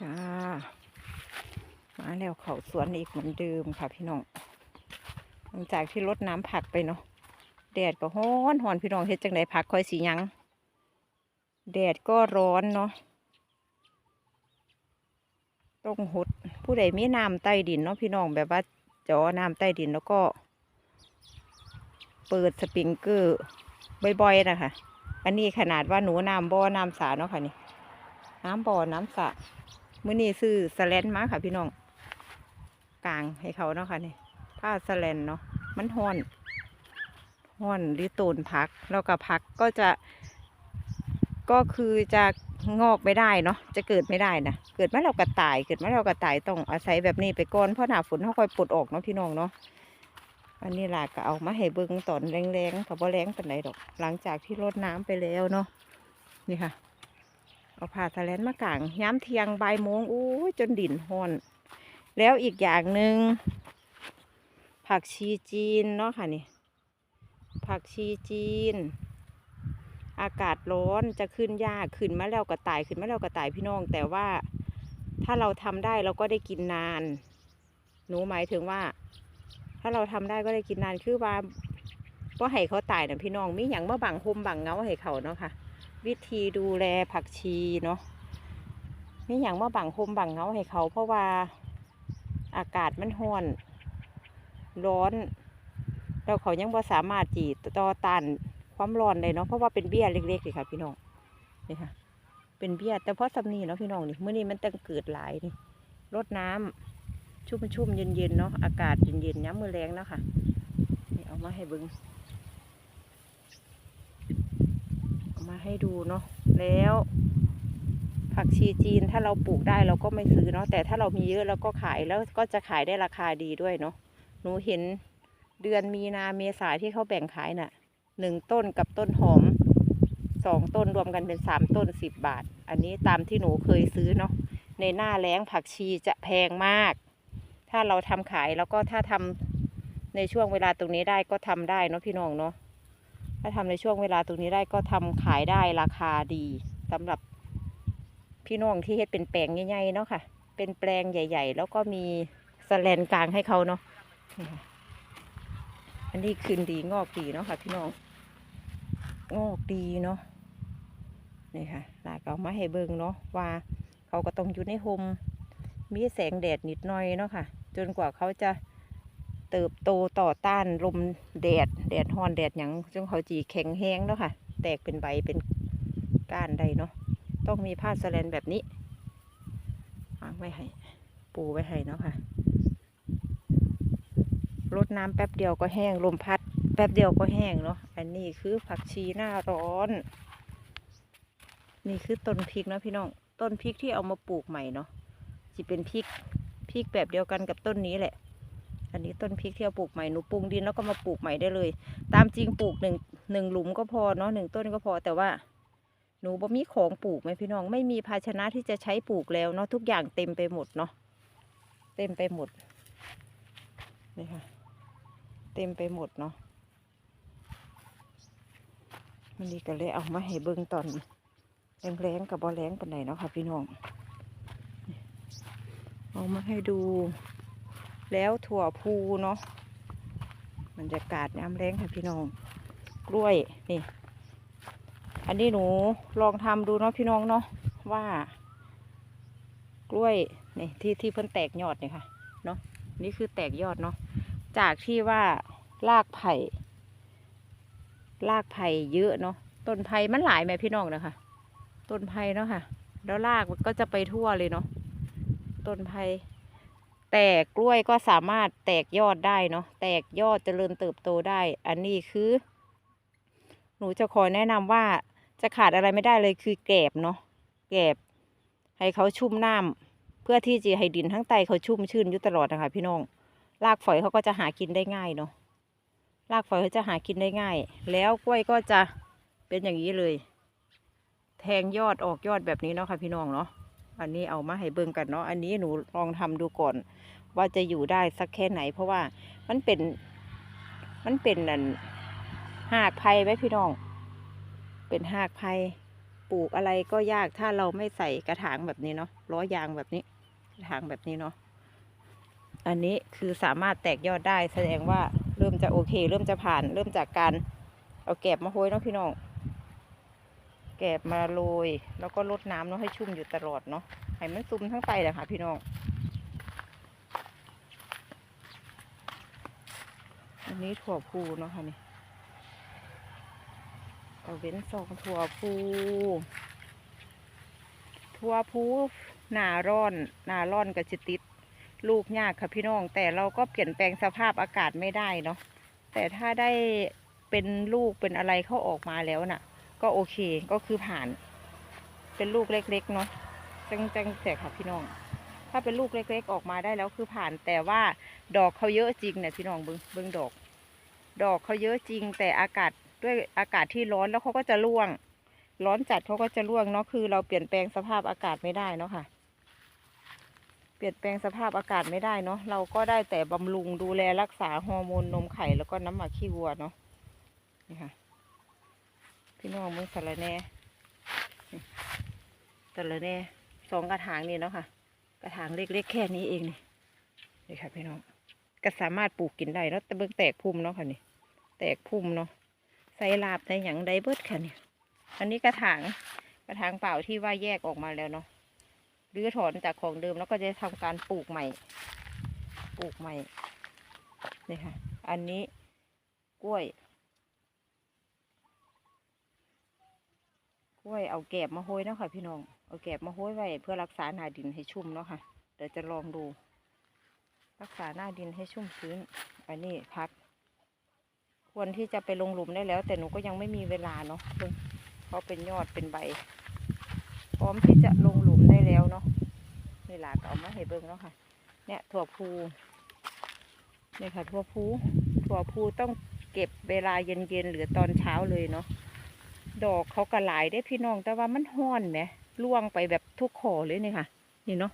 จ้า มาแล้วเขาสวนอีกเหมือนเดิมค่ะพี่น้องหลังจากที่รดน้ำผักไปเนาะแดดก็ร้อนหอนพี่น้องเฮ็ดจังไดผักค่อยสียังแดดก็ร้อนเนาะต้องหดผู้ใดมีน้ำใต้ดินเนาะพี่น้องแบบว่าจอน้ำใต้ดินแล้วก็ เปิดสปริงเกอร์บ่อยๆนะคะอันนี้ขนาดว่าหนูน้ำบ่อน้ำสาเนาะค่ะนี่ น้ำบ่อน้ำสระ มื้อนี้ซื้อสแลนมาค่ะพี่น้องกลางให้เขาเนาะค่ะนี่ผ้าสแลนเนาะมันห้อนห้อนหรือตูนพัก แล้วก็พักก็จะ ก็คือจะงอกไม่ได้เนาะจะเกิดไม่ได้นะเกิดมาเรากระต่าย เกิดมาเรากระต่ายต้องอาศัยแบบนี้ไปก่อนเพราะหนาฝนเขาค่อยปลดออกเนาะพี่น้องเนาะอันนี้ล่ะก็เอามาให้เบิ้งตอนแรงๆกับบ่แรงปานใดดอก หลังจากที่รดน้ำไปแล้วเนาะนี่ค่ะ เอาผ้าสแลนมากางย้ำเทียงใบโมงอู้จนดินหอนแล้วอีกอย่างหนึ่งผักชีจีนเนาะค่ะนี่ ผักชีจีน อากาศร้อนจะขึ้นยากขึ้นมาแล้วก็ตายขึ้นมาแล้วก็ตายพี่น้อง แต่ว่าถ้าเราทำได้เราก็ได้กินนาน หนูหมายถึงว่า ถ้าเราทำได้ก็ได้กินนานคือว่าว่าให้เขาตายนะพี่น้องมีอย่างเมาบังคมบังเงาให้เขาเนาะค่ะ วิธีดูแลผักชีเนาะมีอย่างมาบังคมบังเงาให้เขาเพราะว่าอากาศมันร้อน ร้อนแล้วเขายังบ่สามารถจีต่อต้านความร้อนได้เนาะเพราะว่าเป็นเบี้ยเล็กๆเลยค่ะพี่น้องนี่ค่ะ เป็นเบี้ยแต่เพราะสำนีเนาะพี่น้องนี่เมื่อนี้มันตั้งเกิดหลายนี่รดน้ำชุ่มๆเย็นๆเนาะอากาศเย็นๆย้ำมือแรงเนาะค่ะนี่เอามาให้เบิ้ง เอา มาให้ดูเนาะแล้ว ผักชีจีนถ้าเราปลูกได้เราก็ไม่ซื้อเนาะแต่ถ้าเรามีเยอะเราก็ขายแล้วก็จะขายได้ราคาดีด้วยเนาะหนูเห็นเดือนมีนาเมษาที่เขาแบ่งขายน่ะหนึ่งต้นกับต้นหอมสองต้นรวมกันเป็นสามต้นสิบบาท อันนี้ตามที่หนูเคยซื้อเนาะในหน้าแล้งผักชีจะแพงมาก ถ้าเราทำขายแล้วก็ถ้าทำในช่วงเวลาตรงนี้ได้ก็ทำได้เนาะพี่น้องเนาะ ถ้าทำในช่วงเวลาตรงนี้ได้ก็ทำขายได้ราคาดีสำหรับพี่น้องที่เฮ็ดเป็นแปลงใหญ่ๆเนาะค่ะ เป็นแปลงใหญ่ ๆ แล้วก็มีสแลนกลางให้เขาเนาะนี่ค่ะอันนี้คืนดีงอกดีเนาะค่ะ พี่น้องงอกดีเนาะนี่ค่ะลากเอามาให้เบิ่งเนาะว่าเขาก็ต้องอยู่ในโฮมมีแสงแดดนิดหน่อยเนาะค่ะ จนกว่าเขาจะ เติบโตต่อต้านลมแดด แดดฮอนแดดหยังจนเขาจีแข็งแห้งแล้วค่ะ แตกเป็นใบเป็นก้านได้เนาะต้องมีผ้าสแลนแบบนี้วางไว้ให้ ปูไว้ให้เนาะค่ะรดน้ำแป๊บเดียวก็แห้งลมพัด แป๊บเดียวก็แห้งเนาะอันนี้คือผักชีหน้าร้อน นี่คือต้นพริกนะพี่น้องต้นพริกที่เอามาปลูกใหม่เนาะจะเป็นพริกพริกแบบเดียวกันกับต้นนี้แหละ นนี้ต้นพริกที่เราปลูกใหม่หนูปรุงดินแล้วก็มาปลูกใหม่ได้เลย ตามจริงปลูกหนึ่งหนึ่งหลุมก็พอเนาะหนึ่งต้นก็พอแต่ว่า หนูบ่มีของปลูกไหมพี่น้อง ไม่มีภาชนะที่จะใช้ปลูกแล้วเนาะทุกอย่างเต็มไปหมดเนาะเต็มไปหมดนี่ค่ะ เต็มไปหมดเนาะมันนี้ก็เลยเอามาให้เบิ่งตอนแรงๆกับบ่แรงปานไหนเนาะค่ะพี่น้องเอามาให้ดู แล้วถั่วพูเนาะบรรยากาศน้ำแรงค่ะพี่น้อง กล้วยนี่ อันนี้หนูลองทำดูเนาะพี่น้องเนาะว่ากล้วยนี่ที่ที่เพิ่นแตกยอดเนี่ยค่ะเนาะนี่คือแตกยอดเนาะจากที่ว่ารากไผ่รากไผ่เยอะเนาะต้นไผ่มันหลายไหมพี่น้องนะคะต้นไผ่เนาะค่ะ แล้วรากมันก็จะไปทั่วเลยเนาะต้นไผ่ แต่กล้วยก็สามารถแตกยอดได้เนาะแตกยอดเจริญเติบโตได้ อันนี้คือ หนูจะขอแนะนำว่าจะขาดอะไรไม่ได้เลยคือแกบเนาะแกบ ให้เขาชุ่มน้ำเพื่อที่จะให้ดินทั้งไตเขาชุ่มชื้นอยู่ตลอดนะคะพี่น้องรากฝอยเขาก็จะหากินได้ง่ายเนาะรากฝอยเขาจะหากินได้ง่าย แล้วกล้วยก็จะเป็นอย่างนี้เลย แทงยอดออกยอดแบบนี้เนาะค่ะพี่น้องเนาะ อันนี้เอามาให้เบิ่งกันเนาะอันนี้หนูลองทำดูก่อน ว่าจะอยู่ได้สักแค่ไหน เพราะว่ามันเป็น มันเป็นนั่นหากไผ่ไหมพี่น้อง เป็นหากไผ่ปลูกอะไรก็ยากถ้าเราไม่ใส่กระถางแบบนี้เนาะล้อยางแบบนี้กระถางแบบนี้เนาะอันนี้คือสามารถแตกยอดได้แสดงว่าเริ่มจะโอเค เริ่มจะผ่าน เริ่มจากการเอาแกบมาโห้ยเนาะพี่น้อง แกบมาโรยแล้วก็รดน้ำเนาะให้ชุ่มอยู่ตลอดเนาะให้มันซุ่มทั้งไปเลยค่ะพี่น้องอันนี้ถั่วพูเนาะค่ะนี่เอาเว้นสองถั่วพูถั่วพูหนาร้อนหนาร้อนก็จะติดลูกยากค่ะพี่น้อง แต่เราก็เปลี่ยนแปลงสภาพอากาศไม่ได้เนาะแต่ถ้าได้เป็นลูกเป็นอะไรเข้าออกมาแล้วน่ะ ก็โอเคก็คือผ่าน เป็นลูกเล็กๆเนาะจังจังแต่ค่ะพี่น้อง ถ้าเป็นลูกเล็ก ๆ ออกมาได้แล้วคือผ่านแต่ว่าดอกเขาเยอะจริงเนี่ยพี่น้องเบิ้งเบิ้งดอก ดอกเขาเยอะจริง แต่อากาศด้วยอากาศที่ร้อนแล้วเขาก็จะร่วง ร้อนจัดเขาก็จะร่วงเนาะคือ เราเปลี่ยนแปลงสภาพอากาศไม่ได้เนาะค่ะ เปลี่ยนแปลงสภาพอากาศไม่ได้เนาะเราก็ได้แต่บำรุงดูแลรักษาฮอร์โมนนมไข่แล้วก็น้ำหมักขี้วัวเนาะนี่ค่ะ พี่น้องมึงสารแหน่สารแหน่สองกระถางนี่เนาะค่ะ กระถางเล็กๆแค่นี้เองนี่นี่ค่ะพี่น้องก็สามารถปลูกกินได้เนาะแต่เบิ่งแตกพุ่มเนาะค่ะนี่แตกพุ่มเนาะใส่ลาบในอย่างใดเบิดค่ะนี่อันนี้กระถางกระถางเปล่าที่ว่าแยกออกมาแล้วเนาะรื้อถอนจากของเดิมแล้วก็จะทำการปลูกใหม่ ปลูกใหม่นี่ค่ะ อันนี้กล้วย กล้วยเอาแกบมาห้อยเนาะค่ะพี่น้อง เอาแกบมาห้อยไว้เพื่อรักษาหน้าดินให้ชุ่มเนาะค่ะ เดี๋ยวจะลองดู รักษาหน้าดินให้ชุ่มชื้น อันนี้พัก ควรที่จะไปลงหลุมได้แล้ว แต่หนูก็ยังไม่มีเวลาเนาะเพิ่งเพราะเป็นยอดเป็นใบ พร้อมที่จะลงหลุมได้แล้วเนาะนี่หลาก็เอามาให้เบิ่งเนาะค่ะ เนี่ยถั่วพูเนี่ยค่ะถั่วพูถั่วพูต้องเก็บเวลาเย็นๆหรือตอนเช้าเลยเนาะ ดอกเขากระหลายได้พี่น้อง แต่ว่ามันห้อนไหมร่วงไปแบบทุกขอเลยนี่ค่ะ นี่เนาะ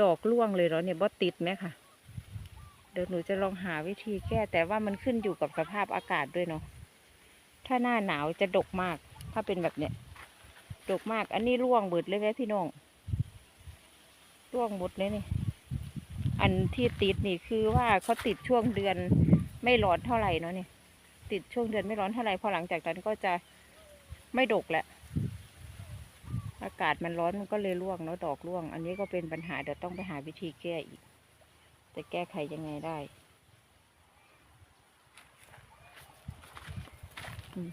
ดอกร่วงเลยเหรอเนี่ยบ่ติดไหมค่ะ เดี๋ยวหนูจะลองหาวิธีแก้ แต่ว่ามันขึ้นอยู่กับสภาพอากาศด้วยเนาะถ้าหน้าหนาวจะดกมาก ถ้าเป็นแบบเนี้ยดกมาก อันนี้ร่วงเบิดเลยไหมพี่น้องร่วงหมดเลยนี่ อันที่ติดนี่คือว่าเขาติดช่วงเดือนไม่ร้อนเท่าไหร่เนาะนี่ติดช่วงเดือนไม่ร้อนเท่าไหร่พอหลังจากนั้นก็จะ ไม่ดกแหละ อากาศมันร้อนมันก็เลยร่วงเนาะดอกร่วง อันนี้ก็เป็นปัญหาเดี๋ยวต้องไปหาวิธีแก้อีก จะแก้ไขยังไงได้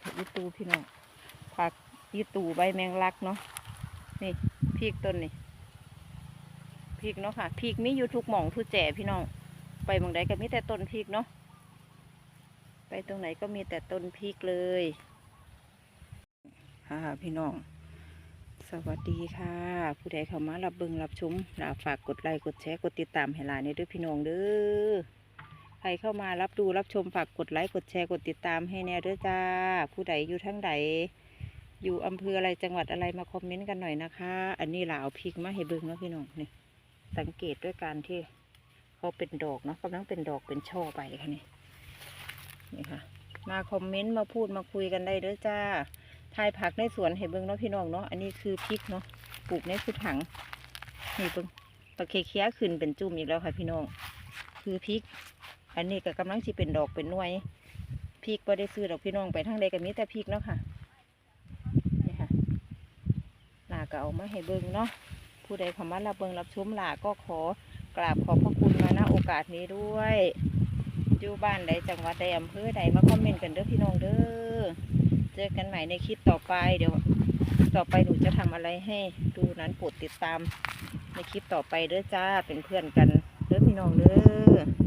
ผักยีตูพี่น้องผักยีตูใบแมงลักเนาะนี่พริกต้นนี่พริกเนาะค่ะพริกมีอยู่ทุกหม่องทุกแจ่พี่น้องไปหมองใดก็มีแต่ต้นพริกเนาะไปตรงไหนก็มีแต่ต้นพริกเลย ค่ะพี่น้อง สวัสดีค่ะ ผู้ใดเข้ามารับเบิงรับชมลาฝากกดไลค์กดแชร์กดติดตามให้หลานนี่ด้วยพี่น้องเด้อใครเข้ามารับดูรับชมฝากกดไลค์กดแชร์กดติดตามให้แน่ด้วยจ้า ผู้ใดอยู่ทั้งใดอยู่อำเภออะไรจังหวัดอะไรมาคอมเมนต์กันหน่อยนะคะ อันนี้ลาเอาพริกมาให้เบิงเนาะพี่น้องนี่สังเกตด้วยการที่เขาเป็นดอกเนาะกำลังเป็นดอกเป็นช่อไปค่ะนี่นี่ค่ะ มาคอมเมนต์มาพูดมาคุยกันได้เด้อจ้า ทายผักในสวนเห็นเบิ้งเนาะพี่น้องเนาะ อันนี้คือพริกเนาะ ปลูกในคือถัง นี่เบิ้งตะเคเคียขึ้นเป็นจุ่มอีกแล้วค่ะพี่น้อง คือพริก อันนี้ก็กำลังสิเป็นดอกเป็นหน่วย พริกก็ได้ซื้อดอกพี่น้องไปทั้งใดก็มีแต่พริกเนาะค่ะ นี่ค่ะลาก็เอามาให้เบิ้งเนาะ ผู้ใดเข้ามารับเบิ้งรับชมหลาก็ขอกราบขอบพระคุณมาณโอกาสนี้ด้วยอยู่บ้านใดจังหวัดใดอำเภอใดมาคอมเมนต์กันเด้อพี่น้องเด้อ เจอกันใหม่ในคลิปต่อไป เดี๋ยวต่อไปหนูจะทำอะไรให้ดูนั้นโปรดติดตามในคลิปต่อไปเด้อจ้าเป็นเพื่อนกันเด้อพี่น้องเด้อ